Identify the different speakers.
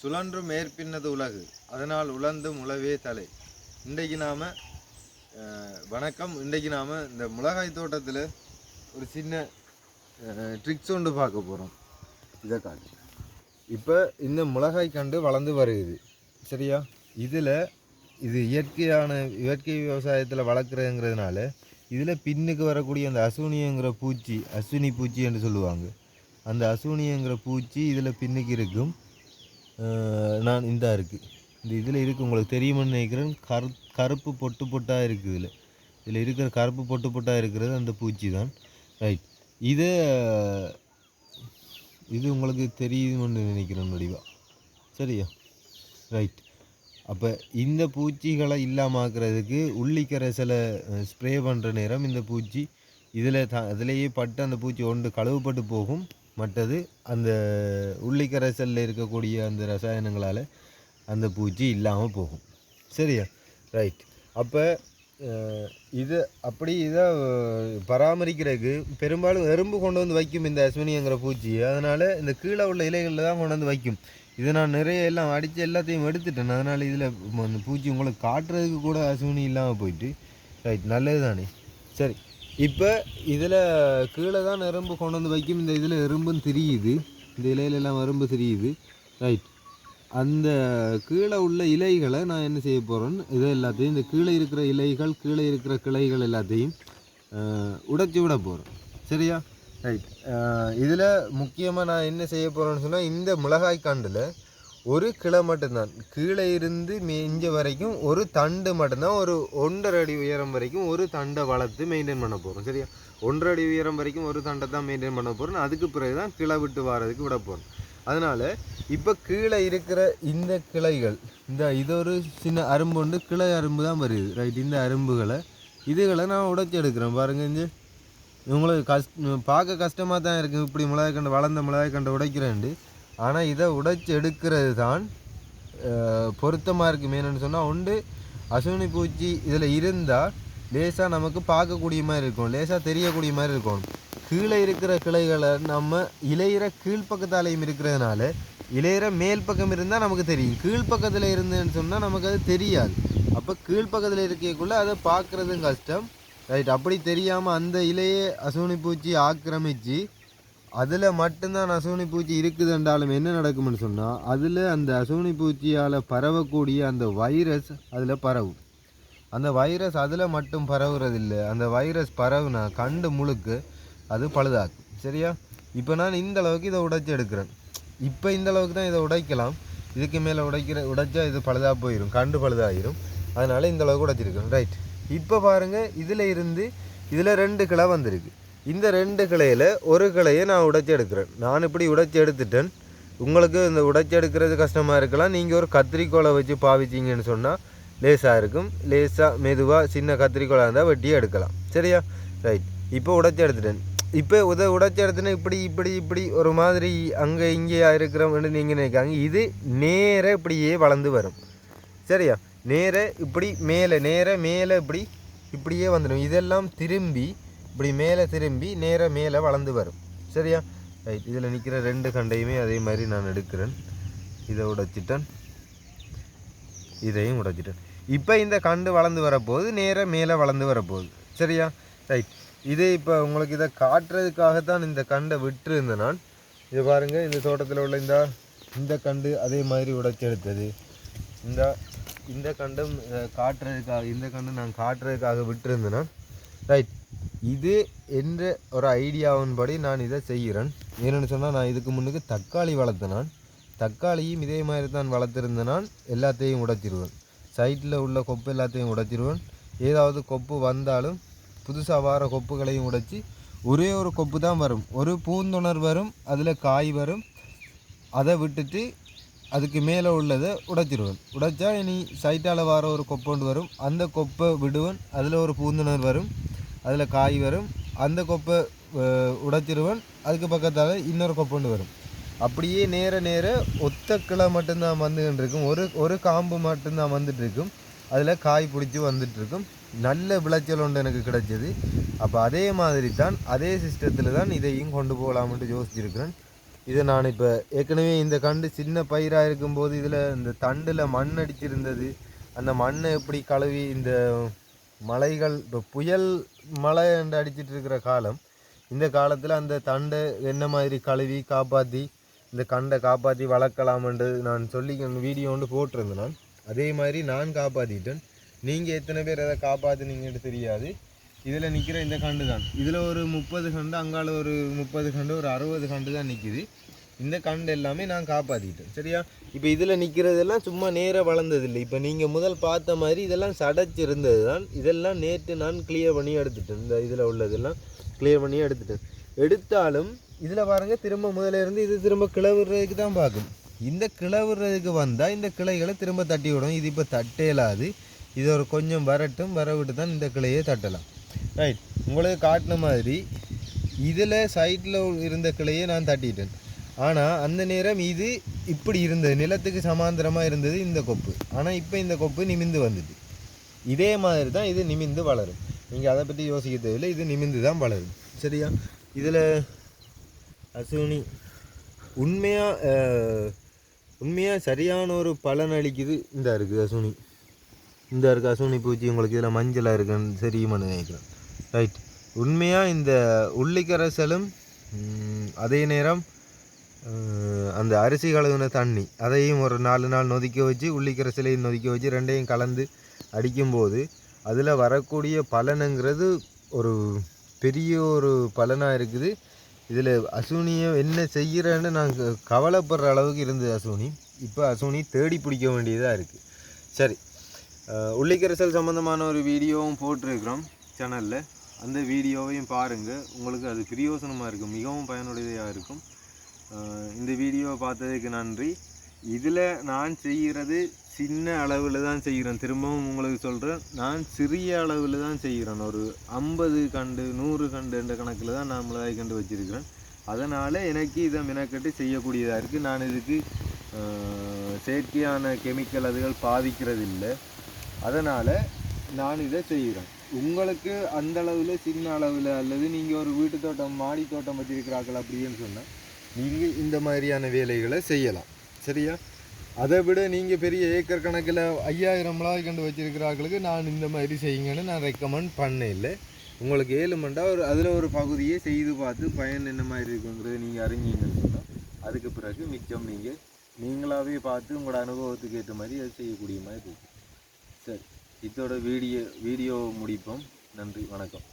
Speaker 1: சுழன்று மேற்பின்னது உலகு. அதனால் உழந்தும் உழவே தலை. இன்றைக்கு நாம் வணக்கம். இன்றைக்கு நாம் இந்த மிளகாய் தோட்டத்தில் ஒரு சின்ன ட்ரிக்ஸ் ஒன்று பார்க்க போகிறோம் இதை காட்டு இப்போ இந்த மிளகாய் கண்டு வளர்ந்து வருகுது சரியா? இதில் இது இயற்கையான இயற்கை விவசாயத்தில் வளர்க்குறதுங்கிறதுனால இதில் பின்னுக்கு வரக்கூடிய அந்த அசூனியங்கிற பூச்சி அஸ்வினி பூச்சி என்று சொல்லுவாங்க. அந்த அசூனியங்கிற பூச்சி இதில் பின்னுக்கு இருக்கும். நான் இந்தா இருக்குது இந்த இதில் இருக்குது உங்களுக்கு தெரியுமான்னு நினைக்கிறேன். கரு கருப்பு பொட்டு பொட்டாக இருக்குது இதில். இதில் இருக்கிற கருப்பு பொட்டு பொட்டாக இருக்கிறது அந்த பூச்சி தான். ரைட் இது இது உங்களுக்கு தெரியுமென்னு நினைக்கிறேன் முடிவாக சரியா? ரைட் அப்போ இந்த பூச்சிகளை இல்லாமாக்குறதுக்கு உள்ளிக்கரைசலை ஸ்ப்ரே பண்ணுற நேரம் இந்த பூச்சி இதில் த அதிலேயே பட்டு அந்த பூச்சி ஒன்று கழுவுப்பட்டு போகும். மற்றது அந்த உள்ளிக்கரைசலில் இருக்கக்கூடிய அந்த ரசாயனங்களால் அந்த பூச்சி இல்லாமல் போகும். சரியா? ரைட் அப்போ இது அப்படி இதை பராமரிக்கிறதுக்கு பெரும்பாலும் எறும்பு கொண்டு வந்து வைக்கும் இந்த அஸ்வினிங்கிற பூச்சி. அதனால் இந்த கீழே உள்ள இலைகளில் தான் கொண்டு வந்து வைக்கும். இதை நான் நிறைய எல்லாம் அடித்து எல்லாத்தையும் எடுத்துட்டேன். அதனால் இதில் அந்த பூச்சி உங்களுக்கு காட்டுறதுக்கு கூட அசுவினி இல்லாமல் போயிட்டு. ரைட் நல்லது தானே சரி. இப்போ இதில் கீழே தான் எறும்பு கொண்டு வந்து வைக்கும். இந்த இதில் எறும்பும் தெரியுது. இந்த இலையிலெல்லாம் எறும்பு தெரியுது. ரைட் அந்த கீழே உள்ள இலைகளை நான் என்ன செய்ய போகிறேன்னு இதை எல்லாத்தையும் இந்த கீழே இருக்கிற இலைகள் கீழே இருக்கிற கிளைகள் எல்லாத்தையும் உடைச்சி விட போகிறேன் சரியா? ரைட் இதில் முக்கியமாக நான் என்ன செய்ய போகிறேன்னு சொன்னால் இந்த மிளகாய் காண்டில் ஒரு கிளை மட்டும்தான். கீழே இருந்து மிஞ்ச வரைக்கும் ஒரு தண்டு மட்டும்தான். ஒரு ஒன்றரை அடி உயரம் வரைக்கும் ஒரு தண்டை வளர்த்து மெயின்டைன் பண்ண போகிறோம் சரியா? ஒன்றரை அடி உயரம் வரைக்கும் ஒரு தண்டை தான் மெயின்டைன் பண்ண போகிறோம் அதுக்கு பிறகு தான் கிளை விட்டு வாரதுக்கு விட போகிறோம் அதனால் இப்போ கீழே இருக்கிற இந்த கிளைகள் இந்த இது ஒரு சின்ன அரும்பு உண்டு. கிளை அரும்பு தான் வருது. ரைட் இந்த அரும்புகளை இதுகளை நான் உடைச்சி எடுக்கிறேன் பாருங்க இங்கே உங்களுக்கு கஷ்ட பார்க்க கஷ்டமாக தான் இருக்குது இப்படி மிளகாய் கண்டு வளர்ந்த மிளகாய் கண்டு உடைக்கிறேன்ட்டு. ஆனால் இதை உடைச்சி எடுக்கிறது தான் பொருத்தமாக இருக்குது மேனு சொன்னால் உண்டு. அசுவினி பூச்சி இதில் இருந்தால் லேசாக நமக்கு பார்க்கக்கூடிய மாதிரி இருக்கும். லேசாக தெரியக்கூடிய மாதிரி இருக்கும். கீழே இருக்கிற கிளைகளை நம்ம இலையிற கீழ்ப்பக்கத்தாலையும் இருக்கிறதுனால இலையிற மேல் பக்கம் இருந்தால் நமக்கு தெரியும். கீழ்ப்பக்கத்தில் இருந்தேன்னு சொன்னால் நமக்கு அது தெரியாது. அப்போ கீழ்ப்பக்கத்தில் இருக்கக்குள்ளே அதை பார்க்குறதும் கஷ்டம். ரைட் அப்படி தெரியாமல் அந்த இலையை அசுவினி பூச்சி ஆக்கிரமித்து அதில் மட்டும்தான் அசோனி பூச்சி இருக்குதுன்றாலும் என்ன நடக்கும்னு சொன்னால் அதில் அந்த அசோனி பூச்சியால் பரவக்கூடிய அந்த வைரஸ் அதில் பரவும். அந்த வைரஸ் அதில் மட்டும் பரவுறதில்லை. அந்த வைரஸ் பரவுனா கண்டு முழுக்க அது பழுதாக்கும். சரியா? இப்போ நான் இந்த அளவுக்கு இதை உடைச்சி எடுக்கிறேன். இப்போ இந்த அளவுக்கு தான் இதை உடைக்கலாம். இதுக்கு மேலே உடைக்கிற உடைச்சா இது பழுதாக போயிடும் கண்டு பழுதாகிரும் அதனால் இந்த அளவுக்கு உடைச்சிருக்கேன் ரைட் இப்போ பாருங்கள் இதில் இருந்து இதில் ரெண்டு கிளை வந்திருக்கு. இந்த ரெண்டு கிளையில் ஒரு கிளையை நான் உடைச்சி எடுக்கிறேன். நான் இப்படி உடைச்சி எடுத்துட்டேன். உங்களுக்கு இந்த உடைச்சி எடுக்கிறது கஷ்டமாக இருக்கலாம். நீங்கள் ஒரு கத்திரிக்கோலை வச்சு பாவிச்சிங்கன்னு சொன்னால் லேசாக இருக்கும். லேசாக மெதுவாக சின்ன கத்திரிக்கோலாக இருந்தால் வெட்டி எடுக்கலாம். சரியா? ரைட் இப்போ உடைச்சி எடுத்துட்டேன். இப்போ உத உடைச்சி எடுத்துனா இப்படி இப்படி இப்படி ஒரு மாதிரி அங்கே இங்கே இருக்கிறவங்கன்னு நீங்கள் நினைக்காங்க இது நேராக இப்படியே வளர்ந்து வரும். சரியா? நேர இப்படி மேலே நேராக மேலே இப்படி இப்படியே வந்துடும். இதெல்லாம் திரும்பி இப்படி மேலே திரும்பி நேர மேலே வளர்ந்து வரும். சரியா? ரைட் இதில் நிற்கிற ரெண்டு கண்டையுமே அதே மாதிரி நான் எடுக்கிறேன். இதை உடைச்சிட்டேன். இதையும் உடைச்சிட்டேன். இப்போ இந்த கண்டு வளர்ந்து வரப்போகுது நேராக மேலே வளர்ந்து வரப்போகுது. சரியா? ரைட் இது இப்போ உங்களுக்கு இதை காட்டுறதுக்காகத்தான் இந்த கண்டை விட்டுருந்தேன். நான் இது பாருங்கள் இந்த தோட்டத்தில் உள்ள இந்த இந்த கண்டு அதே மாதிரி உடைச்செடுத்தது. இந்த இந்த கண்டும் காட்டுறதுக்காக இந்த கண்டு நான் காட்டுறதுக்காக விட்டுருந்தேன். நான் ரைட் இது என்ற ஒரு ஐடியாவின்படி நான் இதை செய்கிறேன். ஏன்னு சொன்னால் நான் இதுக்கு முன்னுக்கு தக்காளி வளர்த்தினான். நான் தக்காளியும் இதே மாதிரி தான் வளர்த்துருந்தனான். நான் எல்லாத்தையும் உடைச்சிருவேன் சைட்டில் உள்ள கொப்பு எல்லாத்தையும் உடைச்சிருவேன் ஏதாவது கொப்பு வந்தாலும் புதுசாக வர கொப்புகளையும் உடைச்சி ஒரே ஒரு கொப்பு தான் வரும். ஒரு பூந்துணர் வரும் அதில் காய் வரும். அதை விட்டுட்டு அதுக்கு மேலே உள்ளதை உடைச்சிருவேன் உடைச்சா இனி சைட்டால் வர ஒரு கொப்பொண்டு வரும். அந்த கொப்பை விடுவேன் அதில் ஒரு பூந்துணர் வரும். அதில் காய் வரும். அந்த கொப்பை உடைச்சிருவன் அதுக்கு பக்கத்தால் இன்னொரு கொப்பொண்டு வரும். அப்படியே நேர நேர ஒத்த கிளை மட்டும்தான் வந்துகிட்டு இருக்கும் ஒரு ஒரு காம்பு மட்டும்தான் வந்துட்டு இருக்கும் அதில் காய் பிடிச்சி வந்துட்டு இருக்கும் நல்ல விளைச்சல் ஒன்று எனக்கு கிடைச்சது. அப்போ அதே மாதிரி தான் அதே சிஸ்டத்தில் தான் இதையும் கொண்டு போகலாம்ன்ட்டு யோசிச்சிருக்கிறேன். இதை நான் இப்போ ஏற்கனவே இந்த கண்டு சின்ன பயிராக இருக்கும்போது இதில் இந்த தண்டில் மண் அடிச்சிருந்தது. அந்த மண்ணை எப்படி கழுவி இந்த மலைகள் இப்போ புயல் மழை என்று அடிச்சிட்டு இருக்கிற காலம் இந்த காலத்தில் அந்த தண்டை என்ன மாதிரி கழுவி காப்பாற்றி இந்த கண்டை காப்பாற்றி வளர்க்கலாம்ன்றது நான் சொல்லி வீடியோ ஒன்று போட்டிருந்தேன். நான் அதே மாதிரி நான் காப்பாற்றிட்டேன் நீங்கள் எத்தனை பேர் அதை காப்பாற்றுனீங்கன்னு தெரியாது. இதில் நிற்கிற இந்த கண்டு தான். இதில் ஒரு முப்பது கண்டு அங்கால ஒரு முப்பது கண்டு ஒரு அறுபது கண்டு தான் நிற்கிது இந்த கண்டு எல்லாமே நான் காப்பாற்றிட்டேன் சரியா? இப்போ இதில் நிற்கிறதெல்லாம் சும்மா நேராக வளர்ந்ததில்லை. இப்போ நீங்கள் முதல் பார்த்த மாதிரி இதெல்லாம் சடைச்சிருந்தது தான் இதெல்லாம் நேற்று நான் கிளியர் பண்ணி எடுத்துட்டேன். இந்த இதில் உள்ளதெல்லாம் கிளியர் பண்ணி எடுத்துட்டேன். எடுத்தாலும் இதில் பாருங்கள் திரும்ப முதல்ல இருந்து இது திரும்ப கிளவுறதுக்கு தான் பார்க்கும். இந்த கிளவுறதுக்கு வந்தால் இந்த கிளைகளை திரும்ப தட்டி விடும் இது இப்போ தட்டேலாது. இது ஒரு கொஞ்சம் வரட்டும் வர விட்டு தான் இந்த கிளையை தட்டலாம். ரைட் உங்களுக்கு காட்டின மாதிரி இதில் சைட்டில் இருந்த கிளையை நான் தட்டிட்டேன். ஆனால் அந்த நேரம் இது இப்படி இருந்தது. நிலத்துக்கு சமாந்தரமாக இருந்தது இந்த கொப்பு. ஆனால் இப்போ இந்த கொப்பு நிமிந்து வந்துட்டு இதே மாதிரி தான் இது நிமிந்து வளரும். நீங்கள் அதை பற்றி யோசிக்க தேவையில்லை. இது நிமிந்து தான் வளரும். சரியா? இதில் அசுனி உண்மையாக உண்மையாக சரியான ஒரு பலன் அளிக்குது. இந்த இருக்குது அசுனி இந்த இருக்குது அசுனி பூச்சி. உங்களுக்கு இதில் மஞ்சளாக இருக்குன்னு தெரியுமான்னு நினைக்கிறேன். ரைட் உண்மையாக இந்த உள்ளிக்கரைசலும் அதே நேரம் அந்த அரிசி கழுவின தண்ணி அதையும் ஒரு நாலு நாள் நொதிக்க வச்சு உள்ளிக்கரைசலையும் நொதிக்க வச்சு ரெண்டையும் கலந்து அடிக்கும்போது அதில் வரக்கூடிய பலனுங்கிறது ஒரு பெரிய ஒரு பலனாக இருக்குது. இதில் அசுனியை என்ன செய்கிறேன்னு நான் கவலைப்படுற அளவுக்கு இருந்தது அசுனி. இப்போ அசுனி தேடி பிடிக்க வேண்டியதாக இருக்குது சரி உள்ளிக்கரசல் உள்ளிக்கரைசல் சம்மந்தமான ஒரு வீடியோவும் போட்டிருக்கிறோம் சேனலில் அந்த வீடியோவையும் பாருங்கள் உங்களுக்கு அது பிரியோசனமாக இருக்கும் மிகவும் பயனுடையதாக இருக்கும். இந்த வீடியோவை பார்த்ததுக்கு நன்றி. இதில் நான் செய்கிறது சின்ன அளவில் தான் செய்கிறேன். திரும்பவும் உங்களுக்கு சொல்கிறேன். நான் சிறிய அளவில் தான் செய்கிறேன். ஒரு ஐம்பது கண்டு நூறு கண்டு என்ற கணக்கில் தான் நான் மிளகாய் கண்டு வச்சுருக்கிறேன். அதனால் எனக்கு இதை மெனக்கட்டு செய்யக்கூடியதாக இருக்குது. நான் இதுக்கு செயற்கையான கெமிக்கல் அதுகள் பாதிக்கிறது இல்லை அதனால் நான் இதை செய்கிறேன். உங்களுக்கு அந்த அளவில் சின்ன அளவில் அல்லது நீங்கள் ஒரு வீட்டு தோட்டம் மாடி தோட்டம் வச்சுருக்கிறார்கள் அப்படின்னு சொன்னால் நீங்கள் இந்த மாதிரியான வேலைகளை செய்யலாம். சரியா? அதை விட நீங்கள் பெரிய ஏக்கர் கணக்கில் ஐயாயிரம் மிளகாய் கண்டு வச்சிருக்கிறார்களுக்கு நான் இந்த மாதிரி செய்யுங்கன்னு நான் ரெக்கமெண்ட் பண்ண இல்லை. உங்களுக்கு ஏழு மண்டா ஒரு அதில் ஒரு பகுதியை செய்து பார்த்து பயன் என்ன மாதிரி இருக்குங்கிறத நீங்கள் அறிஞ்சீங்கன்னு சொன்னால் அதுக்கு பிறகு மிச்சம் நீங்கள் நீங்களாகவே பார்த்து உங்களோட அனுபவத்துக்கு ஏற்ற மாதிரி அதை செய்யக்கூடிய மாதிரி இருக்கும் சரி இதோட வீடியோ வீடியோ முடிப்போம். நன்றி வணக்கம்.